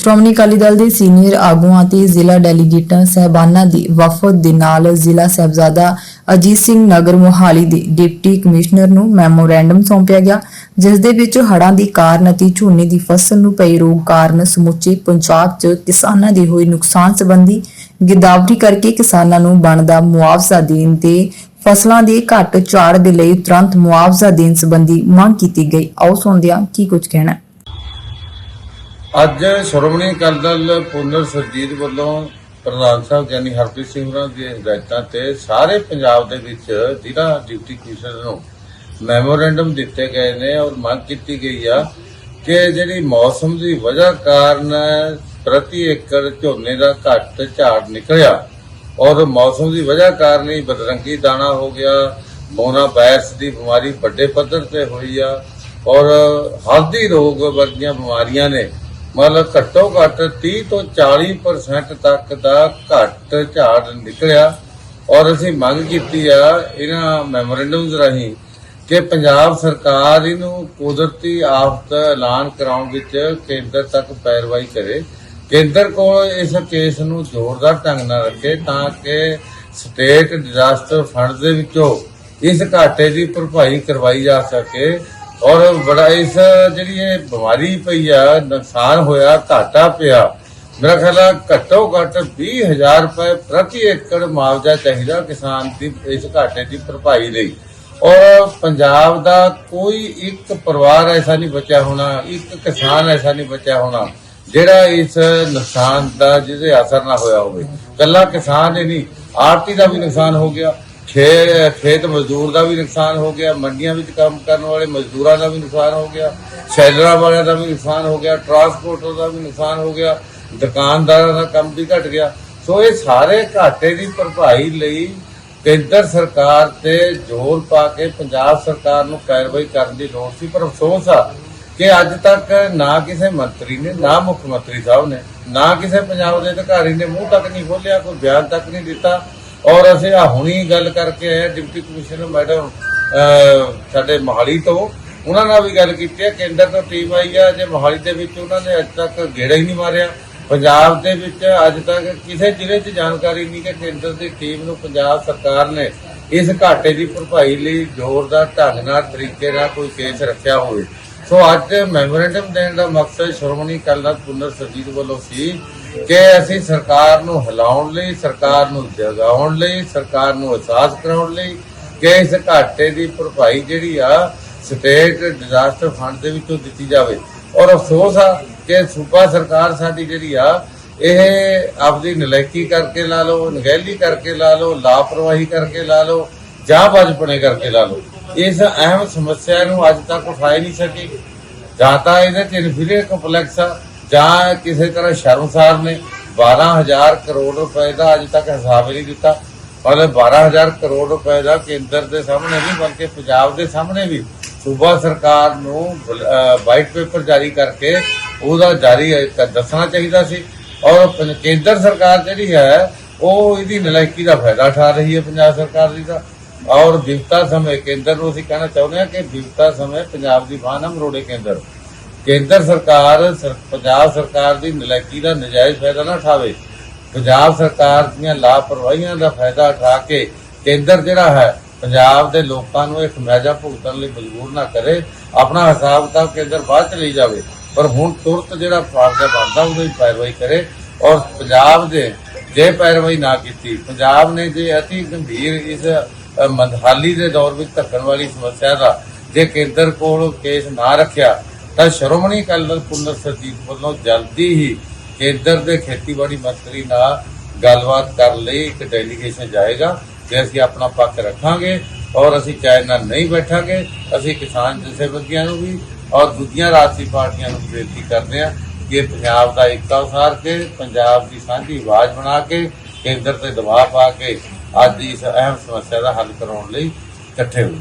ਸ਼੍ਰੋਮਣੀ ਅਕਾਲੀ ਦਲ ਦੇ ਸੀਨੀਅਰ ਆਗੂਆਂ ਅਤੇ ਜ਼ਿਲ੍ਹਾ ਡੈਲੀਗੇਟਾਂ ਸਹਿਬਾਨਾਂ ਦੀ ਵਫਦ ਦੇ ਨਾਲ ਜ਼ਿਲ੍ਹਾ ਸਾਹਿਬਜ਼ਾਦਾ ਅਜੀਤ ਸਿੰਘ ਨਗਰ ਮੋਹਾਲੀ ਦੇ ਡਿਪਟੀ ਕਮਿਸ਼ਨਰ ਨੂੰ ਮੈਮੋਰੈਂਡਮ ਸੌਂਪਿਆ ਗਿਆ, ਜਿਸ ਦੇ ਵਿੱਚ ਹੜ੍ਹਾਂ ਦੀ ਕਾਰਨ ਅਤੇ ਝੋਨੇ ਦੀ ਫਸਲ ਨੂੰ ਪਏ ਰੋਗ ਕਾਰਨ ਸਮੁੱਚੇ ਪੰਜਾਬ 'ਚ ਕਿਸਾਨਾਂ ਦੇ ਹੋਏ ਨੁਕਸਾਨ ਸੰਬੰਧੀ ਗਿਦਾਵਰੀ ਕਰਕੇ ਕਿਸਾਨਾਂ ਨੂੰ ਬਣਦਾ ਮੁਆਵਜ਼ਾ ਦੇਣ ਤੇ ਫਸਲਾਂ ਦੇ ਘੱਟ ਝਾੜ ਦੇ ਲਈ ਤੁਰੰਤ ਮੁਆਵਜ਼ਾ ਦੇਣ ਸੰਬੰਧੀ ਮੰਗ ਕੀਤੀ ਗਈ। ਆਓ ਸੁਣਦੇ ਹਾਂ ਕੀ ਕੁਝ ਕਹਿਣਾ ਅੱਜ ਸ਼੍ਰੋਮਣੀ ਅਕਾਲੀ ਦਲ ਪੁਨਰ ਸਰਜੀਤ ਵੱਲੋਂ ਪ੍ਰਧਾਨ ਸਾਹਿਬ ਗਿਆਨੀ ਹਰਪ੍ਰੀਤ ਸਿੰਘ ਹੋਰਾਂ ਦੀ ਹਦਾਇਤਾਂ ਤੇ ਸਾਰੇ ਪੰਜਾਬ ਦੇ ਵਿੱਚ ਜ਼ਿਲ੍ਹਾ ਡਿਪਟੀ ਕਮਿਸ਼ਨਰ ਨੂੰ ਮੈਮੋਰੈਂਡਮ ਦਿੱਤੇ ਗਏ ਨੇ ਔਰ ਮੰਗ ਕੀਤੀ ਗਈ ਆ ਕਿ ਜਿਹੜੀ ਮੌਸਮ ਦੀ ਵਜ੍ਹਾ ਕਾਰਨ ਪ੍ਰਤੀ ਏਕੜ ਝੋਨੇ ਦਾ ਘੱਟ ਝਾੜ ਨਿਕਲਿਆ ਔਰ ਮੌਸਮ ਦੀ ਵਜ੍ਹਾ ਕਾਰਨ ਹੀ ਬਦਰੰਗੀ ਦਾਣਾ ਹੋ ਗਿਆ, ਮੋਨਾ ਵਾਇਰਸ ਦੀ ਬਿਮਾਰੀ ਵੱਡੇ ਪੱਧਰ ਤੇ ਹੋਈ ਆ ਔਰ ਹਲਦੀ ਰੋਗ ਵਰਗੀਆਂ ਬਿਮਾਰੀਆਂ ਨੇ ਮਤਲਬ ਘੱਟੋ ਘੱਟ 30 ਤੋਂ 40% ਤੱਕ ਦਾ ਘੱਟ ਝਾੜ ਨਿਕਲਿਆ। ਔਰ ਅਸੀਂ ਮੰਗ ਕੀਤੀ ਆ ਇਹਨਾਂ ਮੈਮੋਰੈਂਡਮਸ ਰਾਹੀਂ ਕਿ ਪੰਜਾਬ ਸਰਕਾਰ ਇਹਨੂੰ ਕੁਦਰਤੀ ਆਫਤ ਐਲਾਨ ਕਰਾਉਣ ਵਿੱਚ ਕੇਂਦਰ ਤੱਕ ਪੈਰਵਾਈ ਕਰੇ। ਕੇਂਦਰ ਕੋਲ ਇਸ ਕੇਸ ਨੂੰ ਜ਼ੋਰਦਾਰ ਢੰਗ ਨਾਲ ਰੱਖੇ ਤਾਂ ਕਿ ਸਟੇਟ ਡਿਜ਼ਾਸਟਰ ਫੰਡ ਦੇ ਵਿੱਚੋਂ ਇਸ ਘਾਟੇ ਦੀ ਭਰਪਾਈ ਕਰਵਾਈ ਜਾ ਸਕੇ। ਔਰ ਬੜਾ ਇਸ ਜਿਹੜੀ ਇਹ ਬਿਮਾਰੀ ਪਈ ਆ, ਨੁਕਸਾਨ ਹੋਇਆ, ਘਾਟਾ ਪਿਆ। ਮੇਰਾ ਖਿਆਲ ਆ ਘੱਟੋ ਘੱਟ 20000 ਰੁਪਏ ਪ੍ਰਤੀ ਏਕੜ ਮੁਆਵਜ਼ਾ ਚਾਹੀਦਾ ਕਿਸਾਨ ਦੀ, ਇਸ ਘਾਟੇ ਦੀ ਭਰਪਾਈ ਲਈ। ਔਰ ਪੰਜਾਬ ਦਾ ਕੋਈ ਇੱਕ ਪਰਿਵਾਰ ਐਸਾ ਨਹੀਂ ਬਚਿਆ ਹੋਣਾ, ਇੱਕ ਕਿਸਾਨ ਐਸਾ ਨਹੀਂ ਬਚਿਆ ਹੋਣਾ, ਜਿਹੜਾ ਇਸ ਨੁਕਸਾਨ ਦਾ ਜਿਹਦੇ ਅਸਰ ਨਾ ਹੋਇਆ ਹੋਵੇ। ਕੱਲਾ ਕਿਸਾਨ ਹੀ ਨਹੀਂ ਆਰਤੀ ਦਾ ਵੀ ਨੁਕਸਾਨ ਹੋ ਗਿਆ। ਖੇ- ਖੇਤ ਮਜ਼ਦੂਰ ਦਾ ਵੀ ਨੁਕਸਾਨ ਹੋ ਗਿਆ, ਮੰਡੀਆਂ ਵਿੱਚ ਕੰਮ ਕਰਨ ਵਾਲੇ ਮਜ਼ਦੂਰਾਂ ਦਾ ਵੀ ਨੁਕਸਾਨ ਹੋ ਗਿਆ, ਸ਼ੈਲਰਾਂ ਵਾਲਿਆਂ ਦਾ ਵੀ ਨੁਕਸਾਨ ਹੋ ਗਿਆ ਟਰਾਂਸਪੋਰਟਰ ਦਾ ਵੀ ਨੁਕਸਾਨ ਹੋ ਗਿਆ, ਦੁਕਾਨਦਾਰਾਂ ਦਾ ਕੰਮ ਵੀ ਘਟ ਗਿਆ। ਸੋ ਇਹ ਸਾਰੇ ਘਾਟੇ ਦੀ ਭਰਪਾਈ ਲਈ ਕੇਂਦਰ ਸਰਕਾਰ ਤੇ ਜ਼ੋਰ ਪਾ ਕੇ ਪੰਜਾਬ ਸਰਕਾਰ ਨੂੰ ਕਾਰਵਾਈ ਕਰਨ ਦੀ ਲੋੜ ਸੀ, ਪਰ ਅਫਸੋਸ ਆ ਕਿ ਅੱਜ ਤੱਕ ਨਾ ਕਿਸੇ ਮੰਤਰੀ ਨੇ, ਨਾ ਮੁੱਖ ਮੰਤਰੀ ਸਾਹਿਬ ਨੇ, ਨਾ ਕਿਸੇ ਪੰਜਾਬ ਦੇ ਅਧਿਕਾਰੀ ਨੇ ਮੂੰਹ ਤੱਕ ਨਹੀਂ ਖੋਲਿਆ ਕੋਈ ਬਿਆਨ ਤੱਕ ਨਹੀਂ ਦਿੱਤਾ। ਔਰ ਅਸੀਂ ਆ ਹੁਣੀ ਗੱਲ ਕਰਕੇ ਆਏ ਹਾਂ, ਡਿਪਟੀ ਕਮਿਸ਼ਨਰ ਮੈਡਮ ਸਾਡੇ ਮੋਹਾਲੀ ਤੋਂ, ਉਹਨਾਂ ਨਾਲ ਵੀ ਗੱਲ ਕੀਤੀ ਹੈ, ਕੇਂਦਰ ਤੋਂ ਟੀਮ ਆਈ ਆ ਜੇ ਮੋਹਾਲੀ ਦੇ ਵਿੱਚ ਉਹਨਾਂ ਨੇ ਅੱਜ ਤੱਕ ਗੇੜਾ ਹੀ ਨਹੀਂ ਮਾਰਿਆ। ਪੰਜਾਬ ਦੇ ਵਿੱਚ ਅੱਜ ਤੱਕ ਕਿਸੇ ਜ਼ਿਲ੍ਹੇ 'ਚ ਜਾਣਕਾਰੀ ਨਹੀਂ ਕਿ ਕੇਂਦਰ ਦੀ ਟੀਮ ਨੂੰ ਪੰਜਾਬ ਸਰਕਾਰ ਨੇ ਇਸ ਘਾਟੇ ਦੀ ਭਰਪਾਈ ਲਈ ਜ਼ੋਰਦਾਰ ਢੰਗ ਨਾਲ ਤਰੀਕੇ ਨਾਲ ਕੋਈ ਕੇਸ ਰੱਖਿਆ ਹੋਵੇ। ਸੋ ਅੱਜ ਮੈਮੋਰੈਂਡਮ ਦੇਣ ਦਾ ਮਕਸਦ ਸ਼੍ਰੋਮਣੀ ਅਕਾਲੀ ਦਲ ਪੁਨਰ ਸਰਜੀਤ ਵੱਲੋਂ ਸੀ ਕਿ ਅਸੀਂ ਸਰਕਾਰ ਨੂੰ ਹਿਲਾਉਣ ਲਈ, ਸਰਕਾਰ ਨੂੰ ਜਗਾਉਣ ਲਈ, ਸਰਕਾਰ ਨੂੰ ਅਹਿਸਾਸ ਕਰਾਉਣ ਲਈ ਕਿ ਇਸ ਘਾਟੇ ਦੀ ਭਰਪਾਈ ਜਿਹੜੀ ਆ ਸਟੇਟ ਡਿਜ਼ਾਸਟਰ ਫੰਡ ਦੇ ਵਿੱਚੋਂ ਦਿੱਤੀ ਜਾਵੇ। ਔਰ ਅਫਸੋਸ ਆ ਕਿ ਸੂਬਾ ਸਰਕਾਰ ਸਾਡੀ ਜਿਹੜੀ ਆ, ਇਹ ਆਪਦੀ ਨਲਾਇਕੀ ਕਰਕੇ ਲਾ ਲਓ, ਨਗਹਿਲੀ ਕਰਕੇ ਲਾ ਲਓ, ਲਾਪਰਵਾਹੀ ਕਰਕੇ ਲਾ ਲਓ, ਜਾਂ ਬਚਪਣੇ ਕਰਕੇ ਲਾ ਲਓ। ਇਸ ਅਹਿਮ ਸਮੱਸਿਆ ਨੂੰ ਅੱਜ ਤੱਕ ਉਠਾਏ ਨਹੀਂ ਸਕੇ। ਜਾਂ ਤਾਂ ਇਹਦੇ ਚ ਇਨਫੀਰੀਅਰ ਕੰਪਲੈਕਸ ਆ, ਜਾਂ ਕਿਸੇ ਤਰ੍ਹਾਂ ਸ਼ਰਮਸਾਰ ਨੇ। 12000 ਕਰੋੜ ਰੁਪਏ ਦਾ ਅੱਜ ਤੱਕ ਹਿਸਾਬ ਨਹੀਂ ਦਿੱਤਾ। ਮਤਲਬ 12000 ਕਰੋੜ ਰੁਪਏ ਦਾ ਕੇਂਦਰ ਦੇ ਸਾਹਮਣੇ ਨਹੀਂ ਬਲਕਿ ਪੰਜਾਬ ਦੇ ਸਾਹਮਣੇ ਵੀ। ਸੂਬਾ ਸਰਕਾਰ ਨੂੰ ਵਾਈਟ ਪੇਪਰ ਜਾਰੀ ਕਰਕੇ ਉਹਦਾ ਜਾਰੀ ਦੱਸਣਾ ਚਾਹੀਦਾ ਸੀ। ਔਰ ਕੇਂਦਰ ਸਰਕਾਰ ਜਿਹੜੀ ਹੈ, ਉਹ ਇਹਦੀ ਨਲਾਇਕੀ ਦਾ ਫਾਇਦਾ ਉਠਾ ਰਹੀ ਹੈ ਪੰਜਾਬ ਸਰਕਾਰ ਦੀ ਦਾ ਔਰ ਵਿਵਤਾ ਸਮੇਂ ਕੇਂਦਰ ਨੂੰ ਅਸੀਂ ਕਹਿਣਾ ਚਾਹੁੰਦੇ ਹਾਂ ਕਿ ਵਿਵਤਾ ਸਮੇਂ ਪੰਜਾਬ ਦੀ ਬਾਹ ਨਾ ਮਰੋੜੇ ਕੇਂਦਰ। ਕੇਂਦਰ ਸਰਕਾਰ ਪੰਜਾਬ ਸਰਕਾਰ ਦੀ ਨਲਾਇਕੀ ਦਾ ਨਜਾਇਜ਼ ਫਾਇਦਾ ਨਾ ਉਠਾਵੇ। ਪੰਜਾਬ ਸਰਕਾਰ ਦੀਆਂ ਲਾਪਰਵਾਹੀਆਂ ਦਾ ਫਾਇਦਾ ਉਠਾ ਕੇ ਕੇਂਦਰ ਜਿਹੜਾ ਹੈ, ਪੰਜਾਬ ਦੇ ਲੋਕਾਂ ਨੂੰ ਇੱਕ ਮੈਜਾ ਭੁਗਤਣ ਲਈ ਮਜਬੂਰ ਨਾ ਕਰੇ। ਆਪਣਾ ਹਿਸਾਬ ਕਿਤਾਬ ਕੇਂਦਰ ਬਾਅਦ ਚ ਲਈ ਜਾਵੇ, ਪਰ ਹੁਣ ਤੁਰਤ ਜਿਹੜਾ ਫਾਰਜ਼ਾ ਬਣਦਾ ਉਹਦੀ ਪੈਰਵਾਈ ਕਰੇ ਔਰ ਪੰਜਾਬ ਦੇ, ਜੇ ਪੈਰਵਾਈ ਨਾ ਕੀਤੀ, ਪੰਜਾਬ ਨੇ ਜੇ ਅਤੀ ਗੰਭੀਰ ਇਸ ਮੰਦਹਾਲੀ ਦੇ ਦੌਰ ਵਿੱਚ ਧੱਕਣ ਵਾਲੀ ਸਮੱਸਿਆ ਦਾ ਜੇ ਕੇਂਦਰ ਕੋਲ ਕੇਸ ਨਾ ਰੱਖਿਆ, ਤਾਂ ਸ਼੍ਰੋਮਣੀ ਅਕਾਲੀ ਦਲ ਪੁਨਰ ਸਰਜੀਤ ਵੱਲੋਂ ਜਲਦੀ ਹੀ ਕੇਂਦਰ ਦੇ ਖੇਤੀਬਾੜੀ ਮੰਤਰੀ ਨਾਲ ਗੱਲਬਾਤ ਕਰਨ ਲਈ, ਇੱਕ ਡੈਲੀਗੇਸ਼ਨ ਜਾਏਗਾ, ਤੇ ਅਸੀਂ ਆਪਣਾ ਪੱਖ ਰੱਖਾਂਗੇ ਔਰ ਅਸੀਂ ਚਾਹੇ ਨਹੀਂ ਬੈਠਾਂਗੇ, ਅਸੀਂ ਕਿਸਾਨ ਜਥੇਬੰਦੀਆਂ ਨੂੰ ਵੀ ਔਰ ਦੂਜੀਆਂ ਰਾਜਸੀ ਪਾਰਟੀਆਂ ਨੂੰ ਵੀ ਬੇਨਤੀ ਕਰਦੇ ਹਾਂ ਕਿ ਪੰਜਾਬ ਦਾ ਏਕਤਾ ਉਸਾਰ ਕੇ, ਪੰਜਾਬ ਦੀ ਸਾਂਝੀ ਆਵਾਜ਼ ਬਣਾ ਕੇ, ਕੇਂਦਰ ਤੇ ਦਬਾਅ ਪਾ ਕੇ ਅੱਜ ਇਸ ਅਹਿਮ ਸਮੱਸਿਆ ਦਾ ਹੱਲ ਕਰਾਉਣ ਲਈ ਇਕੱਠੇ ਹੋਏ।